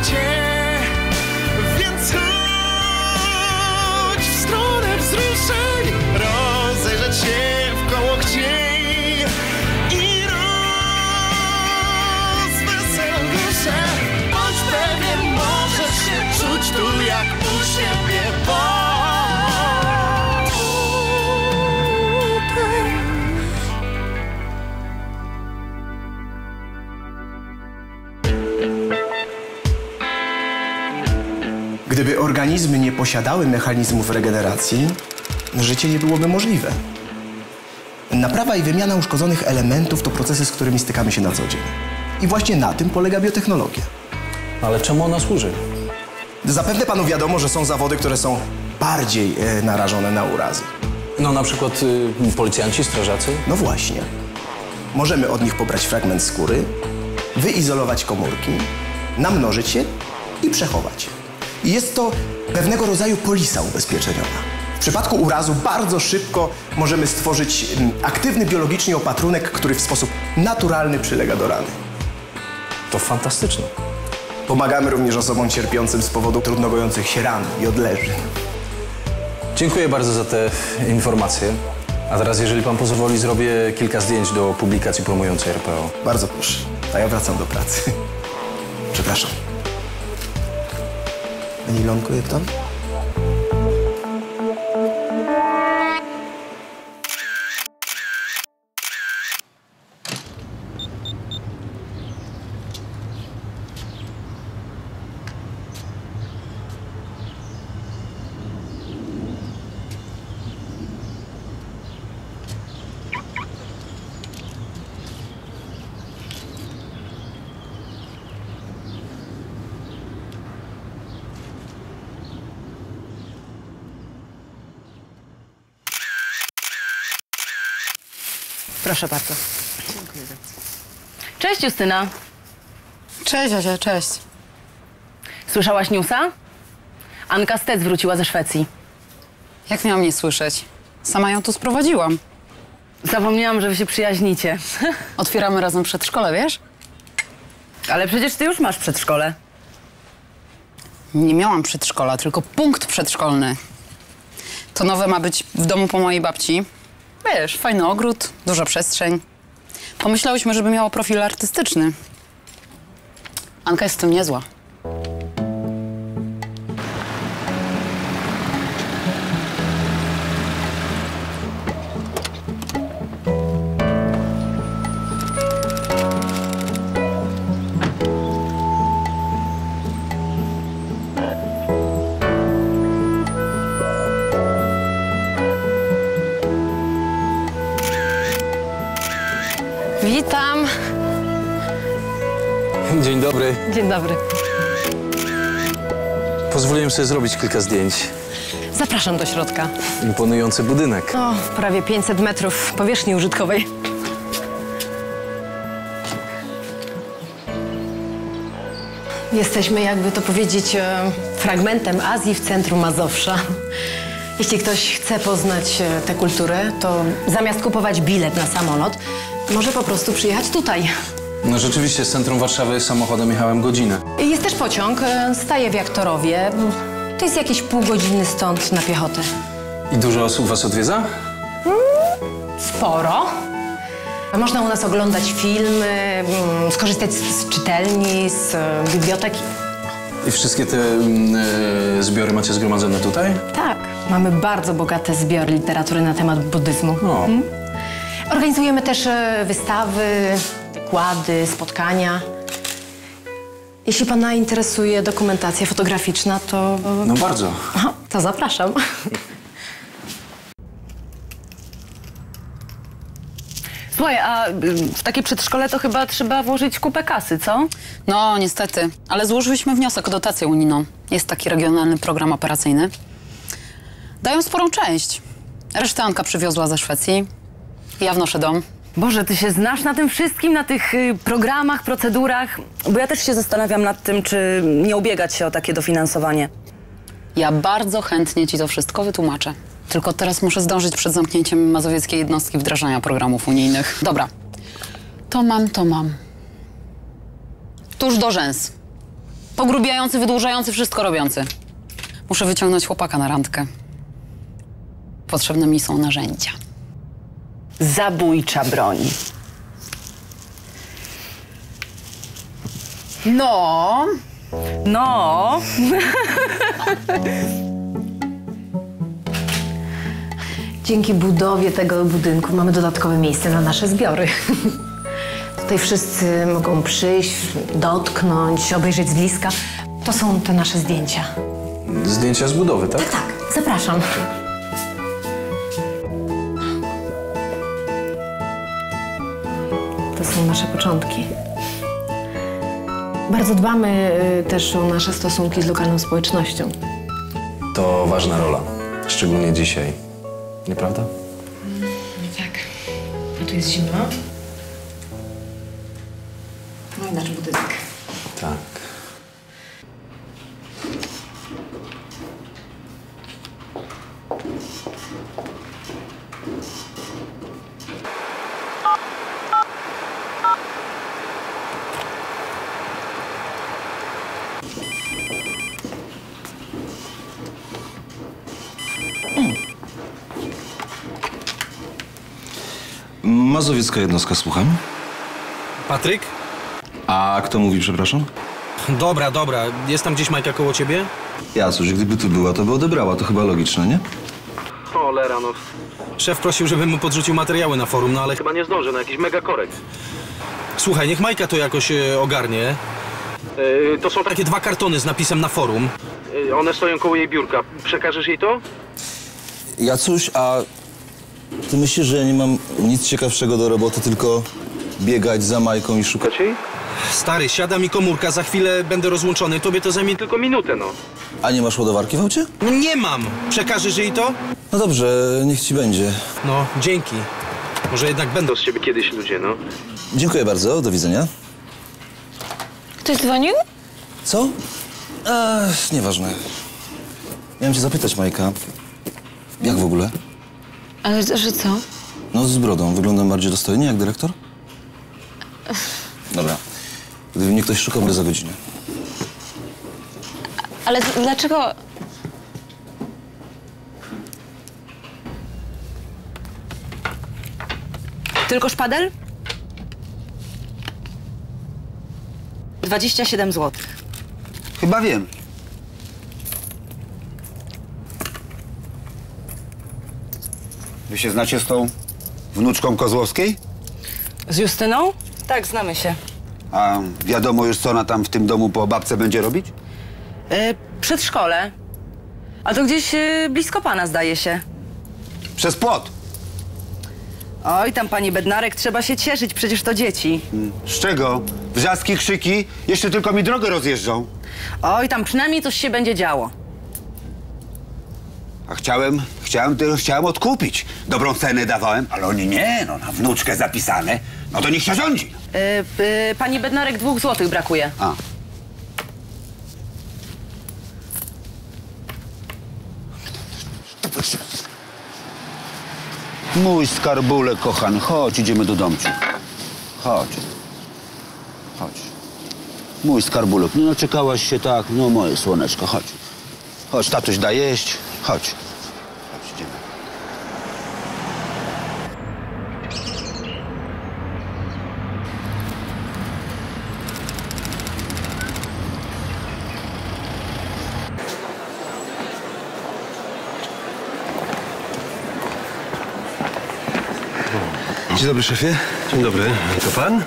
wezmę cię, Gdyby organizmy nie posiadały mechanizmów regeneracji, życie nie byłoby możliwe. Naprawa i wymiana uszkodzonych elementów to procesy, z którymi stykamy się na co dzień. I właśnie na tym polega biotechnologia. Ale czemu ona służy? Zapewne panu wiadomo, że są zawody, które są bardziej e, narażone na urazy. No na przykład y, policjanci, strażacy. No właśnie. Możemy od nich pobrać fragment skóry, wyizolować komórki, namnożyć je i przechować. I jest to pewnego rodzaju polisa ubezpieczeniowa. W przypadku urazu bardzo szybko możemy stworzyć mm, aktywny biologicznie opatrunek, który w sposób naturalny przylega do rany. To fantastyczne. Pomagamy również osobom cierpiącym z powodu trudno gojących się ran i odleży. Dziękuję bardzo za te informacje. A teraz, jeżeli pan pozwoli, zrobię kilka zdjęć do publikacji promującej RPO. Bardzo proszę. A ja wracam do pracy. Przepraszam. Pani Ilonko, jak tam? Proszę bardzo. Cześć Justyna. Cześć, Asia, cześć. Słyszałaś newsa? Anka Stec wróciła ze Szwecji. Jak miałam nie słyszeć? Sama ją tu sprowadziłam. Zapomniałam, że wy się przyjaźnicie. Otwieramy razem przedszkole, wiesz? Ale przecież ty już masz przedszkole. Nie miałam przedszkola, tylko punkt przedszkolny. To nowe ma być w domu po mojej babci. Wiesz, fajny ogród, duża przestrzeń. Pomyślałyśmy, żeby miało profil artystyczny. Anka jest w tym niezła. Pozwoliłem sobie zrobić kilka zdjęć. Zapraszam do środka. Imponujący budynek. O, prawie 500 metrów powierzchni użytkowej. Jesteśmy, jakby to powiedzieć, e, fragmentem Azji w centrum Mazowsza. Jeśli ktoś chce poznać e, tę kulturę, to zamiast kupować bilet na samolot, może po prostu przyjechać tutaj. No rzeczywiście, z centrum Warszawy samochodem jechałem godzinę. Jest też pociąg, e, staje w Jaktorowie. To jest jakieś pół godziny stąd na piechotę. I dużo osób was odwiedza? Sporo. Można u nas oglądać filmy, mm, skorzystać z, czytelni, z e, biblioteki. I wszystkie te mm, e, zbiory macie zgromadzone tutaj? Tak, mamy bardzo bogaty zbiór literatury na temat buddyzmu. O, Organizujemy też wystawy, wykłady, spotkania. Jeśli pana interesuje dokumentacja fotograficzna, to, no bardzo. to zapraszam. Słuchaj, a y, w takie przedszkole to chyba trzeba włożyć kupę kasy, co? No, niestety, ale złożyliśmy wniosek o dotację unijną. Jest taki regionalny program operacyjny. Dają sporą część. Resztę Anka przywiozła ze Szwecji. Ja wnoszę dom. Boże, ty się znasz na tym wszystkim, na tych y, programach, procedurach? Bo ja też się zastanawiam nad tym, czy nie ubiegać się o takie dofinansowanie. Ja bardzo chętnie ci to wszystko wytłumaczę. Tylko teraz muszę zdążyć przed zamknięciem mazowieckiej jednostki wdrażania programów unijnych. Dobra. To mam, to mam. Tuż do rzęs. Pogrubiający, wydłużający, wszystko robiący. Muszę wyciągnąć chłopaka na randkę. Potrzebne mi są narzędzia. Zabójcza broń. No, No, Dzięki budowie tego budynku mamy dodatkowe miejsce na nasze zbiory. Tutaj wszyscy mogą przyjść, dotknąć, obejrzeć z bliska. To są te nasze zdjęcia. Zdjęcia z budowy, tak? Tak, zapraszam. Są nasze początki. Bardzo dbamy y, też o nasze stosunki z lokalną społecznością. To ważna rola. Szczególnie dzisiaj. Nieprawda? Tak. A tu jest zima. No i nasz budynek. Tak. Mazowiecka jednostka, słucham. Patryk? A kto mówi, przepraszam? Dobra, dobra. Jest tam gdzieś Majka koło ciebie? Ja coś, gdyby tu była, to by odebrała, to chyba logiczne, nie? Cholera, no. Szef prosił, żebym mu podrzucił materiały na forum, no ale chyba nie zdążę, na jakiś mega korek. Słuchaj, niech Majka to jakoś e, ogarnie. E, to są takie dwa kartony z napisem na forum. E, one stoją koło jej biurka. Przekażesz jej to? Jacuś, a ty myślisz, że ja nie mam nic ciekawszego do roboty, tylko biegać za Majką i szukać jej? Stary, siada mi komórka, za chwilę będę rozłączony. Tobie to zajmie tylko minutę, no. A nie masz ładowarki w aucie? No nie mam! Przekażesz jej to? No dobrze, niech ci będzie. No, dzięki. Może jednak będą z ciebie kiedyś ludzie, no. Dziękuję bardzo, do widzenia. Ktoś dzwonił? Co? Eee, nieważne. Miałem cię zapytać, Majka. Jak w ogóle? Ale że co? No z brodą. Wyglądam bardziej dostojnie jak dyrektor? Dobra. Gdyby mnie ktoś szukał, będę za godzinę. Ale dlaczego... tylko szpadel? 27 zł. Chyba wiem. Wy się znacie z tą wnuczką Kozłowskiej? Z Justyną? Tak, znamy się. A wiadomo już, co ona tam w tym domu po babce będzie robić? E, przedszkole. A to gdzieś e, blisko pana, zdaje się. Przez płot. Oj, tam pani Bednarek, trzeba się cieszyć, przecież to dzieci. Z czego? Wrzaski, krzyki, jeszcze tylko mi drogę rozjeżdżą. Oj, tam przynajmniej coś się będzie działo. A chciałem, chciałem, tylko chciałem odkupić. Dobrą cenę dawałem, ale oni nie, no na wnuczkę zapisane. No to niech się rządzi. E, e, pani Bednarek dwóch złotych brakuje. A. Mój skarbule kochany, chodź, idziemy do domciu. Chodź. Chodź. Mój skarbulek, no czekałaś się tak, no moje słoneczko, chodź. Chodź, tatuś da jeść, chodź. Chodź, idziemy. Dzień dobry, szefie. Dzień dobry, to pan?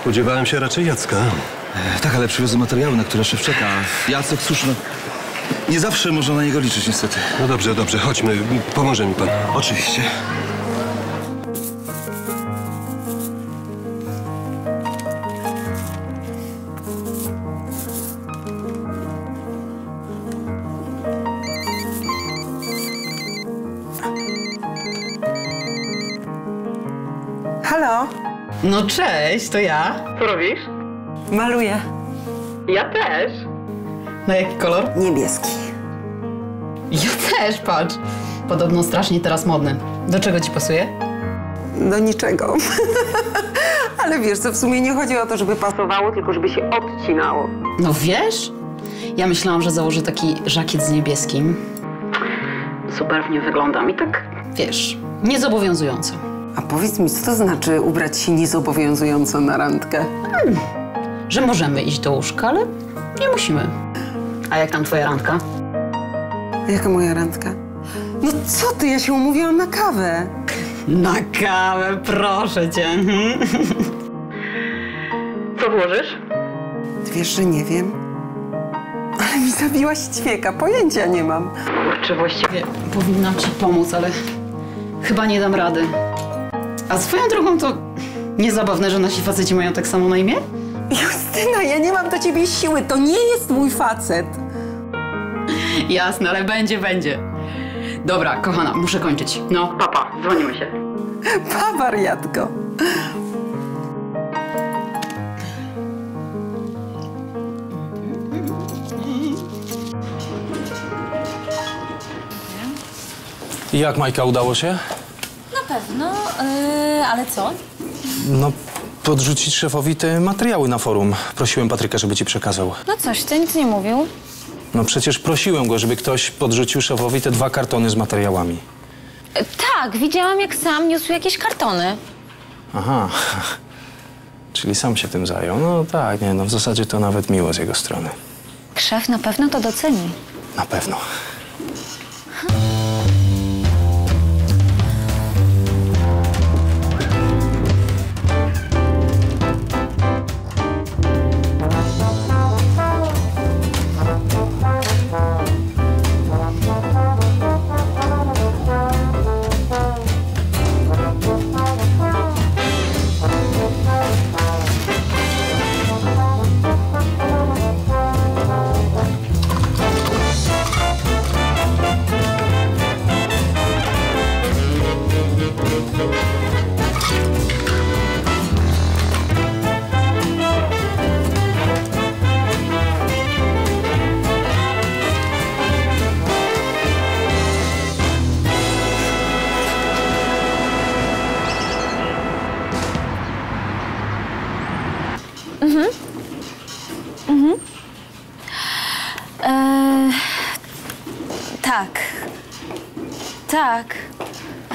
Spodziewałem się raczej Jacka. E, Tak, ale przywiozłem materiały, na które szef czeka. Jacek, cóż, no, nie zawsze można na niego liczyć, niestety. No dobrze, dobrze, chodźmy, pomoże mi pan. Oczywiście. Halo? No cześć, to ja. Co robisz? Maluję. Ja też. Na jaki kolor? Niebieski. Ja też, patrz. Podobno strasznie teraz modny. Do czego ci pasuje? Do niczego. Ale wiesz co, w sumie nie chodzi o to, żeby pasowało, tylko żeby się odcinało. No wiesz? Ja myślałam, że założę taki żakiet z niebieskim. Super w nim wyglądam i tak, wiesz, niezobowiązująco. A powiedz mi, co to znaczy ubrać się niezobowiązująco na randkę? Że możemy iść do łóżka, ale nie musimy. A jak tam twoja randka? Jaka moja randka? No co ty, ja się umówiłam na kawę. Na kawę, proszę cię. Co włożysz? Ty wiesz, że nie wiem? Ale mi zabiłaś ćwieka, pojęcia nie mam. Kurczę, właściwie powinnam ci pomóc, ale chyba nie dam rady. A swoją drogą to niezabawne, że nasi faceci mają tak samo na imię? Justyna, ja nie mam do ciebie siły, to nie jest mój facet. Jasne, ale będzie, będzie. Dobra, kochana, muszę kończyć. No, papa, dzwonimy się. Pa, wariatko. I jak Majka udało się? Na pewno, yy, ale co? No, podrzucić szefowi te materiały na forum. Prosiłem Patryka, żeby ci przekazał. No coś, ty nic nie mówił. No przecież prosiłem go, żeby ktoś podrzucił szefowi te dwa kartony z materiałami. E, tak, widziałam jak sam niósł jakieś kartony. Aha. Czyli sam się tym zajął. No tak, nie, no w zasadzie to nawet miło z jego strony. Szef na pewno to doceni. Na pewno. Tak.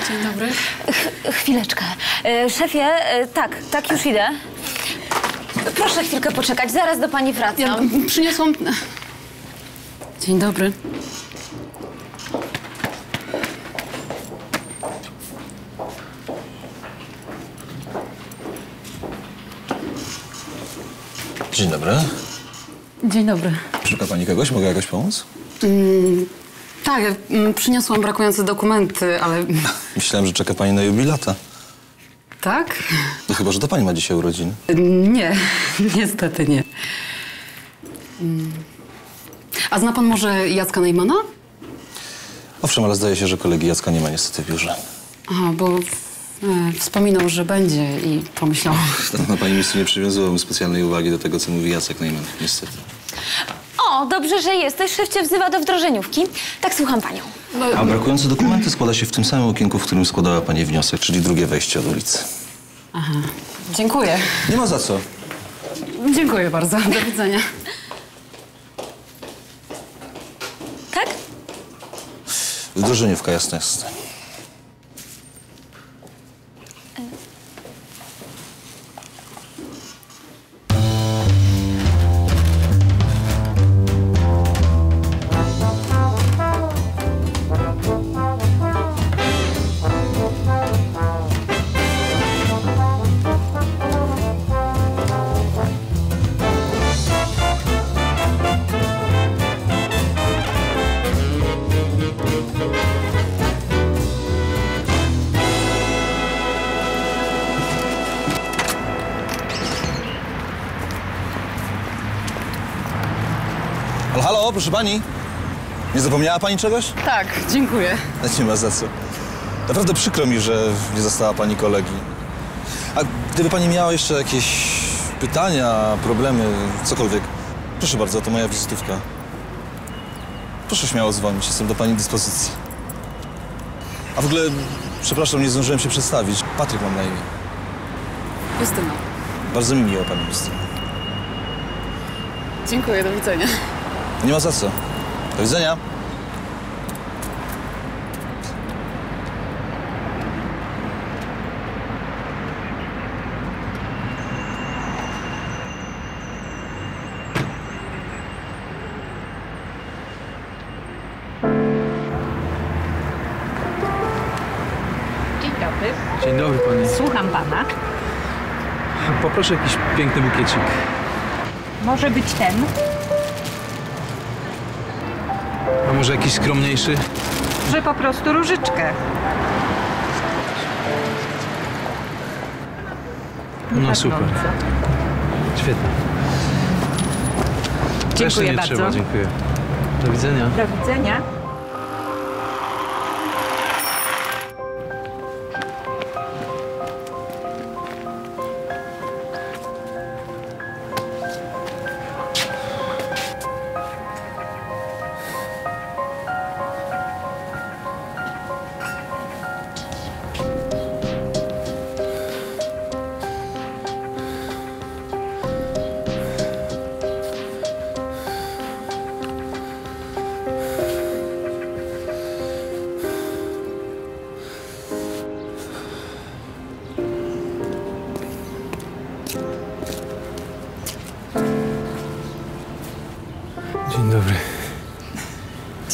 Dzień dobry. Ch chwileczkę. E, szefie, e, tak, tak już idę. Proszę chwilkę poczekać, zaraz do pani wracam. Ja przyniosłam... Dzień dobry. Dzień dobry. Dzień dobry. Szuka pani kogoś? Mogę jakoś pomóc? Mm, tak, mm, przyniosłam brakujące dokumenty, ale... Myślałem, że czeka pani na jubilata. Tak? No chyba, że to pani ma dzisiaj urodziny. Nie, niestety nie. Mm. A zna pan może Jacka Neymana? Owszem, ale zdaje się, że kolegi Jacka nie ma niestety w biurze. Aha, bo e, wspominał, że będzie i pomyślałam... Na pani miejscu nie przywiązywałbym specjalnej uwagi do tego, co mówi Jacek Najman, niestety. O, dobrze, że jesteś. Szef cię wzywa do wdrożeniówki. Tak, słucham panią. A brakujące dokumenty składa się w tym samym okienku, w którym składała pani wniosek, czyli drugie wejście od ulicy. Aha. Dziękuję. Nie ma za co. Dziękuję bardzo. Do widzenia. Tak? Wdrożeniówka, jasne, jasne. Proszę pani. Nie zapomniała pani czegoś? Tak, dziękuję. Nie ma za co. Naprawdę przykro mi, że nie została pani kolegi. A gdyby pani miała jeszcze jakieś pytania, problemy, cokolwiek, proszę bardzo, to moja wizytówka. Proszę śmiało dzwonić, jestem do pani dyspozycji. A w ogóle, przepraszam, nie zdążyłem się przedstawić. Patryk mam na imię. Justyna. Bardzo mi miło, pani Justyna. Dziękuję, do widzenia. Nie ma za co. Do widzenia. Dzień dobry. Dzień dobry pani. Słucham pana. Poproszę jakiś piękny bukiecik. Może być ten? Może jakiś skromniejszy? Że po prostu różyczkę. No super. Świetnie. Dziękuję nie bardzo. trzeba, dziękuję. Do widzenia. Do widzenia.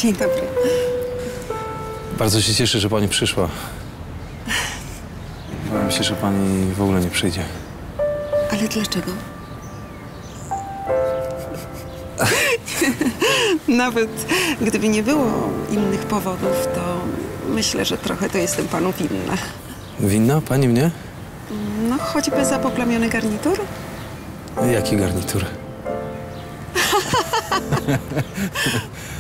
Dzień dobry. Bardzo się cieszę, że pani przyszła. Bałem się, że pani w ogóle nie przyjdzie. Ale dlaczego? Nawet gdyby nie było innych powodów, to myślę, że trochę to jestem panu winna. Winna? Pani mnie? No, choćby za poplamiony garnitur. Jaki garnitur?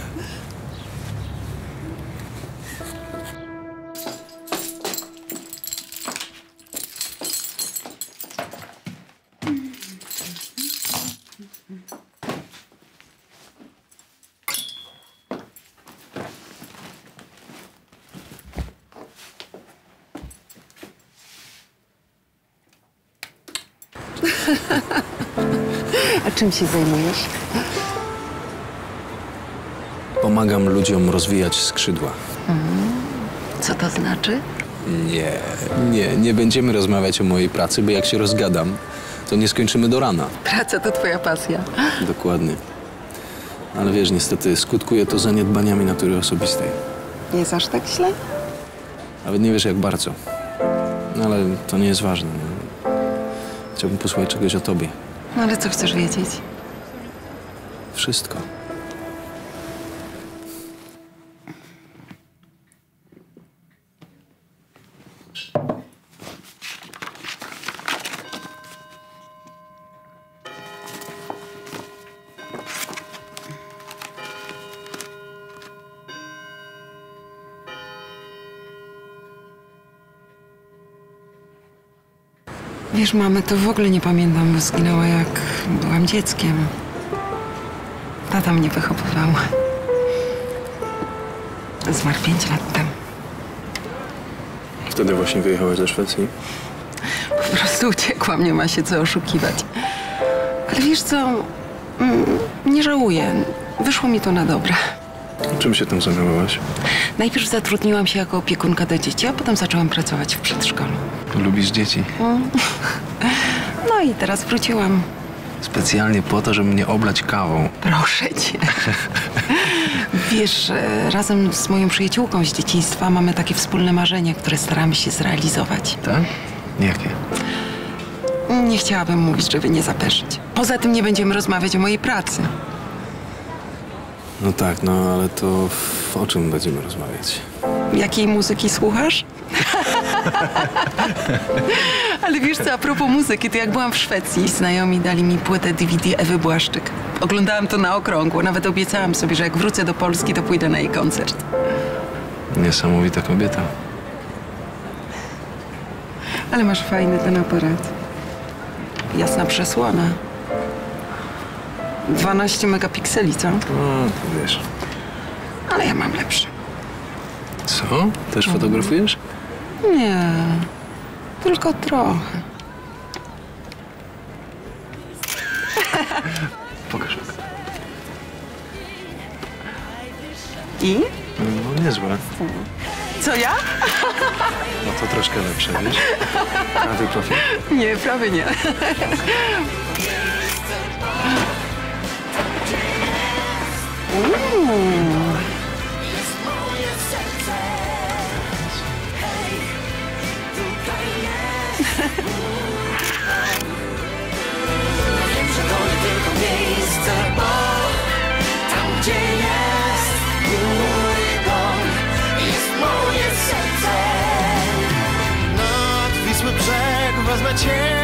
A czym się zajmujesz? Pomagam ludziom rozwijać skrzydła. Co to znaczy? Nie, nie, nie będziemy rozmawiać o mojej pracy, bo jak się rozgadam, to nie skończymy do rana. Praca to twoja pasja. Dokładnie. Ale wiesz, niestety skutkuje to zaniedbaniami natury osobistej. Nie jest aż tak źle? Nawet nie wiesz jak bardzo. No ale to nie jest ważne. No. Chciałbym posłuchać czegoś o tobie. No ale co chcesz wiedzieć? Wszystko. Wiesz, mamy to w ogóle nie pamiętam, bo zginęła jak byłam dzieckiem. Tata mnie wychowywał. Zmarł pięć lat temu. Wtedy właśnie wyjechałeś do Szwecji? Po prostu uciekłam, nie ma się co oszukiwać. Ale wiesz co, mm, nie żałuję. Wyszło mi to na dobre. Czym się tam zajmowałaś? Najpierw zatrudniłam się jako opiekunka do dzieci, a potem zaczęłam pracować w przedszkolu. Lubisz dzieci? Mm. No i teraz wróciłam. Specjalnie po to, żeby mnie oblać kawą. Proszę cię. Wiesz, razem z moją przyjaciółką z dzieciństwa mamy takie wspólne marzenie, które staramy się zrealizować. Tak? Jakie? Nie chciałabym mówić, żeby nie zapeszyć. Poza tym nie będziemy rozmawiać o mojej pracy. No tak, no ale to o czym będziemy rozmawiać? Jakiej muzyki słuchasz? Ale wiesz co, a propos muzyki, to jak byłam w Szwecji, znajomi dali mi płytę DVD Ewy Błaszczyk. Oglądałam to na okrągło, nawet obiecałam sobie, że jak wrócę do Polski, to pójdę na jej koncert. Niesamowita kobieta. Ale masz fajny ten aparat. Jasna przesłona. 12 megapikseli, co? No, to wiesz. Ale ja mam lepszy. Co? Też fotografujesz? Nie, tylko trochę. Pokaż. I? No, niezłe. Co ja? No to troszkę lepsze, wiesz? A ty? Nie, prawie nie. Uuu. Wiem, że to nie tylko miejsce, bo tam gdzie jest mój jest moje serce. Wezmę cię,